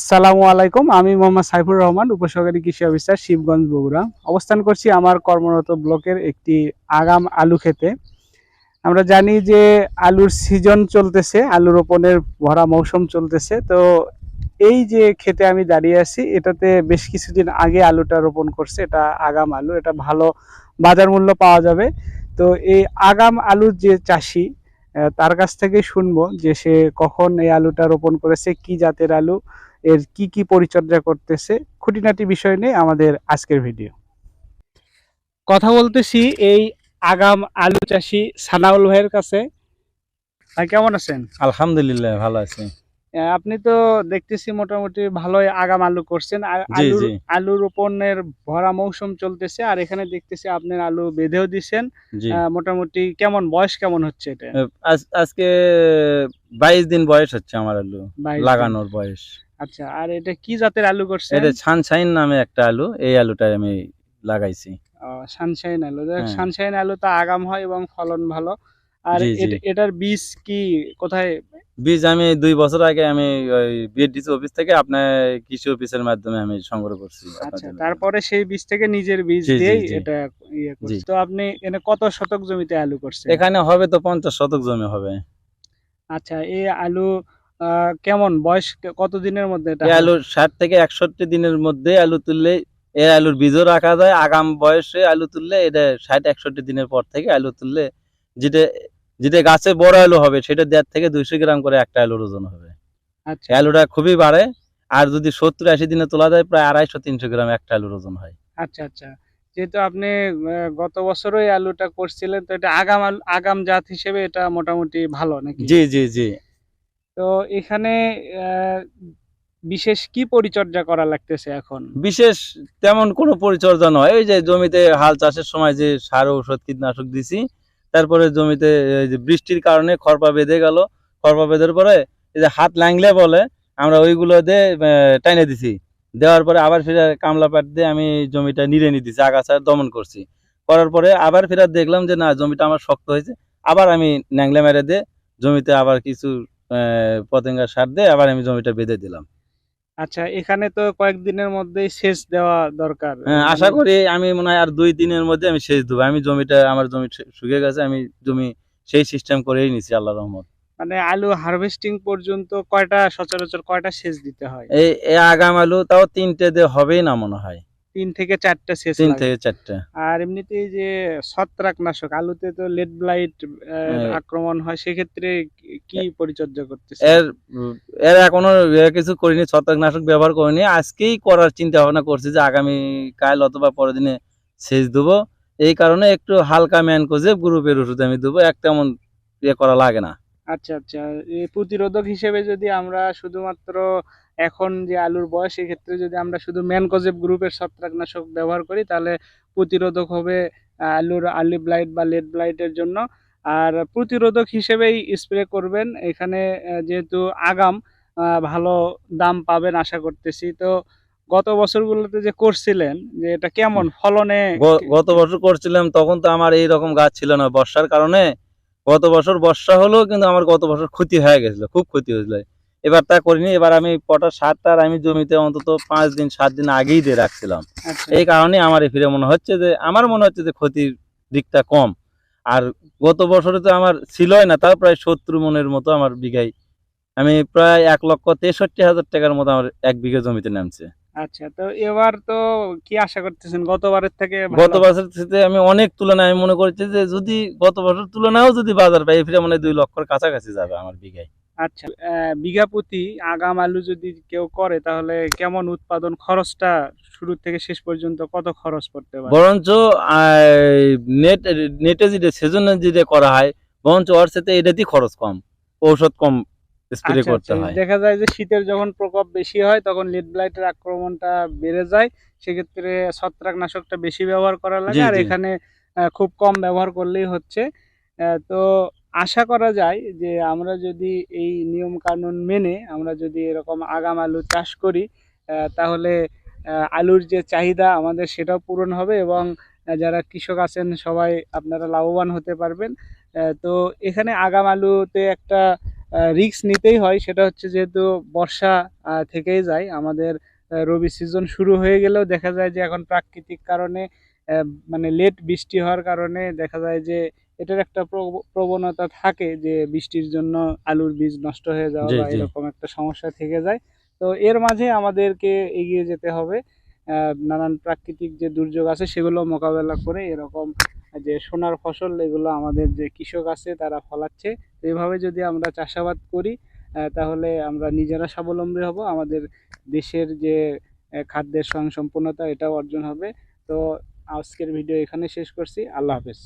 আসসালামু আলাইকুম। আমি মোহাম্মদ সাইফুর রহমান, উপসহকারী কৃষি অফিসার, শিবগঞ্জ, বগুড়া। অবস্থান করছি আমার কর্মরত ব্লকের একটি আগাম আলু খেতে আমরা জানি যে আলুর সিজন চলতেছে আলু রোপণের ভরা মৌসুম চলতেছে। তো এই যে খেতে আমি দাঁড়িয়ে আছি, এটাতে বেশ কিছুদিন আগে আলুটা রোপণ করছে, এটা আগাম আলু। এটা ভালো বাজার মূল্য পাওয়া যাবে। তো এই আগাম আলুর যে চাষি তার কাছ থেকে শুনব যে সে কখন এই আলুটা রোপণ করেছে, কি জাতের আলু এর কি কি পরিচর্যা করতেছে খুঁটিনাটি বিষয় নিয়ে আমাদের আজকের ভিডিও। কথা বলতেছি এই আগাম আলু চাষি সানাউল ভাইয়ের কাছে। ভাই কেমন আছেন? আলহামদুলিল্লাহ ভালো আছি। আপনি তো দেখতেছি মোটামুটি ভালোই আগাম আলু করছেন। আর আলু রোপণের ভরা মৌসুম চলতেছে আর এখানে দেখতেছি আপনার আলু বেঁধেও দিচ্ছেন মোটামুটি কেমন বয়স কেমন হচ্ছে এটা? আজ- আজকে বাইশ দিন বয়স হচ্ছে আমার আলু লাগানোর বয়স। আচ্ছা আর এটা কি জাতের আলু করছে এটা ছানছাইন নামে একটা আলু এই আলুটাই আমি লাগাইছি। সানশাইন আলু। হ্যাঁ। সানশাইন আলু তো আগাম হয় এবং ফলন ভালো। আর এটার বীজ কি কোথায়? বীজ আমি দুই বছর আগে আমি ওই বিএডিসি অফিস থেকে আপনার কৃষি অফিসের মাধ্যমে আমি সংগ্রহ করছি আচ্ছা তারপরে সেই বীজ থেকে নিজের বীজ জি। এটা ইয়ে করছে। তো আপনি এনে কত শতক জমিতে আলু করছেন? এখানে হবে তো পঞ্চাশ শতক জমি হবে। আচ্ছা এই আলু কেমন? বয়স কত দিনের মধ্যে এটা আলু ষাট থেকে একষট্টি দিনের মধ্যে আলু তুললে এই আলুর বীজও রাখা যায়। আগাম বয়সে আলু তুললে এটা ষাট একষট্টি দিনের পর থেকে আলু তুললে যেটা যেটা গাছে বড় আলু হবে সেটা দেড় থেকে দুইশো গ্রাম করে একটা আলুর ওজন হবে। আচ্ছা। আলুটা খুবই বাড়ে। আর যদি সত্তর আশি দিনে তোলা যায় প্রায় আড়াইশো তিনশো গ্রাম একটা আলুর ওজন হয়। আচ্ছা আচ্ছা। যেহেতু আপনি গত বছরই আলুটা করছিলেন তো এটা আগাম আগাম জাত হিসেবে এটা মোটামুটি ভালো নাকি? জি জি জি। তো এখানে বিশেষ কি পরিচর্যা করা লাগতেছে এখন? বিশেষ তেমন কোনো পরিচর্যা নয়। এই যে জমিতে হাল চাষের সময় যে সার ঔষধ কীটনাশক দিছি, তারপরে জমিতে বৃষ্টির কারণে খরপা বেঁধে গেল খরপা বেঁধের পরে এই যে হাত লাংলে বলে, আমরা ওইগুলো দিয়ে টাইনে দিছি। দেওয়ার পরে আবার ফিরে কামলা পাট দিয়ে আমি জমিটা নিড়ে নিয়ে দিছি, আগাছা দমন করছি। করার পরে আবার ফিরে দেখলাম যে না, জমিটা আমার শক্ত হয়েছে, আবার আমি ন্যাংলে মেরে দিয়ে জমিতে আবার কিছু আহ, পতেঙ্গার সার দিয়ে আবার আমি জমিটা বেঁধে দিলাম। আচ্ছা এখানে তো কয়েকদিনের মধ্যে সেচ দেওয়া দরকার। হ্যাঁ, আশা করি আমি মনে হয় আর দুই দিনের মধ্যে আমি শেষ দেবো। আমি জমিটা আমার জমি শু- শুকিয়ে গেছে আমি জমি সেই সিস্টেম করেই নিছি আল্লাহ রহমত। মানে আলু হারভেস্টিং পর্যন্ত কয়টা সচরাচর কয়টা সেচ দিতে হয়? এই আগাম আলু তাও তিনটে দিয়ে হবেই না মনে হয়। তিন থেকে চারটা সেচ তিন থেকে চারটে। আর এমনিতেই যে ছত্রাকনাশক আলুতে তো লেড ব্লাইট হ্যাঁ। আক্রমণ হয় সেক্ষেত্রে কি- কি পরিচর্যা করতেছে এর এর এখনও কিছু করিনি ছত্রাকনাশক ব্যবহার করিনি। আজকেই করার চিন্তা ভাবনা করছি যে আগামী কাল অথবা পরের দিনে সেচ দেবো। এই কারণে একটু হালকা ম্যানকোজেব গ্রুপের ওষুধ আমি দেবো এক তেমন ইয়ে করা লাগে না। আচ্ছা আচ্ছা। প্রতিরোধক হিসেবে যদি আমরা শুধুমাত্র এখন যে আলুর বয়স ক্ষেত্রে যদি আমরা শুধু ম্যানকোজেব গ্রুপের ছত্রাকনাশক ব্যবহার করি, তাহলে প্রতিরোধক হবে আলুর আর্লি ব্লাইট বা লেড ব্লাইটের জন্য। আর প্রতিরোধক হিসেবেই স্প্রে করবেন। এখানে যেহেতু আগাম ভালো দাম পাবেন আশা করতেছি। তো গত বছরগুলোতে যে করছিলেন, যে এটা কেমন? ফলনে গত বছর করছিলাম, তখন তো আমার এই রকম গাছ ছিল না। বর্ষার কারণে গত বছর বর্ষা হলেও কিন্তু আমার গত বছর ক্ষতি হয়ে গেছিল, খুব ক্ষতি হয়েছিল। এবার তা করিনি এবার আমি পটা সারটার আমি জমিতে অন্তত পাঁচ দিন সাত দিন আগেই দিয়ে রাখছিলাম। আচ্ছা। এই কারণে আমার ফিরে মনে হচ্ছে যে আমার মনে হচ্ছে যে ক্ষতির দিকটা কম। আর গত বছরে তো আমার ছিলই না তাও প্রায় সত্তর মনের মতো আমার বিঘায় আমি প্রায় এক লক্ষ তেষট্টি হাজার টাকার মতো আমার এক বিঘা জমিতে নামছে। আচ্ছা তো এবার তো কি আশা করতেছেন? গতবারের থেকে গত বছর থেকে আমি অনেক তুলনায় আমি মনে করছি যে যদি গত বছর তুলনায়ও যদি বাজার পাই ফিরে মানে দুই লক্ষর কাছাকাছি যাবে আমার বিঘায় আচ্ছা। বিঘা প্রতি আগাম আলু যদি কেউ করে তাহলে কেমন উৎপাদন খরচটা শুরু থেকে শেষ পর্যন্ত কত খরচ পড়তে পারে? বরঞ্চ নেট নেটে যেটা সেজনে যেটা করা হয় বরঞ্চ ওর সাথে এটাতেই খরচ কম ঔষধ কম স্প্রে আচ্ছা, করতে আচ্ছা, হয়। দেখা যায় যে শীতের যখন প্রকোপ বেশি হয় তখন লিড ব্লাইটের আক্রমণটা বেড়ে যায় সেক্ষেত্রে ছত্রাকনাশকটা বেশি ব্যবহার করা লাগে আর এখানে খুব কম ব্যবহার করলেই হচ্ছে। তো আশা করা যায় যে আমরা যদি এই নিয়ম কানুন মেনে আমরা যদি এরকম আগাম আলু চাষ করি তাহলে আলুর যে চাহিদা আমাদের সেটাও পূরণ হবে এবং যারা কৃষক আছেন সবাই আপনারা লাভবান হতে পারবেন। তো এখানে আগাম আলুতে একটা রিস্ক নিতেই হয়, সেটা হচ্ছে যেহেতু বর্ষা থেকেই যায়, আমাদের রবি সিজন শুরু হয়ে গেলেও দেখা যায় যে এখন প্রাকৃতিক কারণে মানে লেট বৃষ্টি হওয়ার কারণে দেখা যায় যে এটার একটা প্রব- প্রবণতা থাকে যে বৃষ্টির জন্য আলুর বীজ নষ্ট হয়ে যাওয়া বা এরকম একটা সমস্যা থেকে যায়। তো এর মাঝে আমাদেরকে এগিয়ে যেতে হবে। নানান প্রাকৃতিক যে দুর্যোগ আছে সেগুলো মোকাবেলা করে এরকম যে সোনার ফসল এগুলো আমাদের যে কৃষক আছে তারা ফলাচ্ছে। তো এভাবে যদি আমরা চাষাবাদ করি তাহলে আমরা নিজেরা স্বাবলম্বী হব। আমাদের দেশের যে খাদ্যের স্বয়ংসম্পূর্ণতা এটাও অর্জন হবে। তো আজকের ভিডিও এখানে শেষ করছি। আল্লাহ হাফেজ।